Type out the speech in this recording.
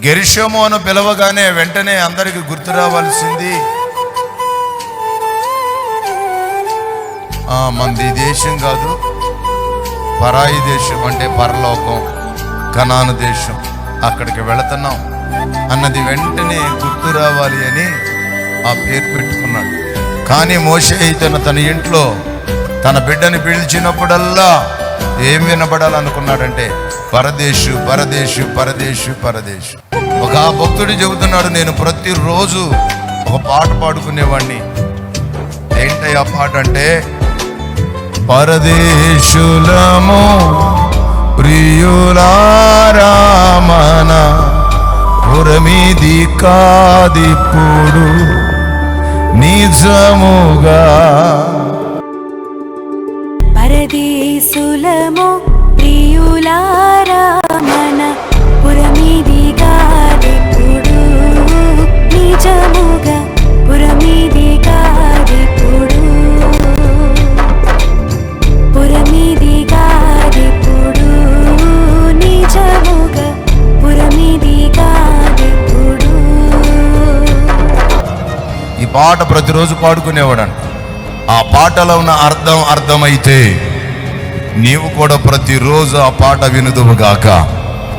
గెరిషము అని పిలవగానే వెంటనే అందరికి గుర్తు రావాల్సింది. ఆ, మంది ఈ దేశం కాదు పరాయి దేశం అంటే పరలోకం కనాను దేశం. అక్కడికి వెళుతున్నాం. అన్నది వెంటనే గుర్తు రావాలి అని ఆ పేరు పెట్టుకున్నాడు. కానీ మోషే తన తన ఇంట్లో తన బిడ్డని పిలిచినప్పుడల్లా ఏం వినబడాలనుకున్నాడంటే పరదేశు పరదేశు పరదేశు పరదేశు. ఒక భక్తుడు చెబుతున్నాడు నేను ప్రతిరోజు ఒక పాట పాడుకునేవాడిని ఏంటయ్య పాట అంటే పరదేశులము ప్రియులారామన పురమిది కాదిప్పుడు నిజముగా పరదేశులము ప్రియులారా మన పురమిదిగాదిప్పుడు నిజముగా పురమిదిగాదిప్పుడు పురమిదిగాదిప్పుడు నిజముగా పురమిదిగాదిప్పుడు ఈ పాట ప్రతిరోజు పాడుకునేవాడు. ఆ పాటలో ఉన్న అర్థం అర్థమైతే నీవు కూడా ప్రతిరోజు ఆ పాట వినుదువుగాక